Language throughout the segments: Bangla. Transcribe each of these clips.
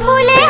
ভুলে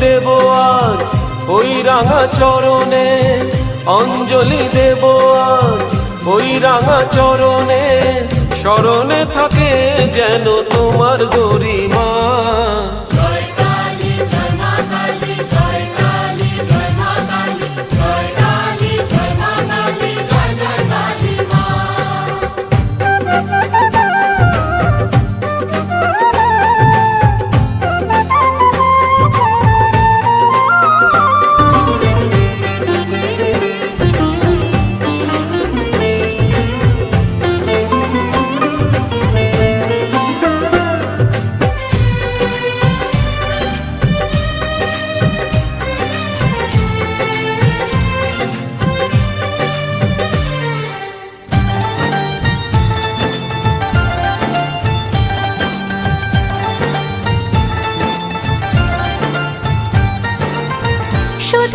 দেব আজ ওই রাঙা চরণে। অঞ্জলি দেব আজ ওই রাঙা চরণে। স্মরণে থাকে যেন তোমার গরিমা।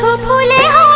কিছু হয়।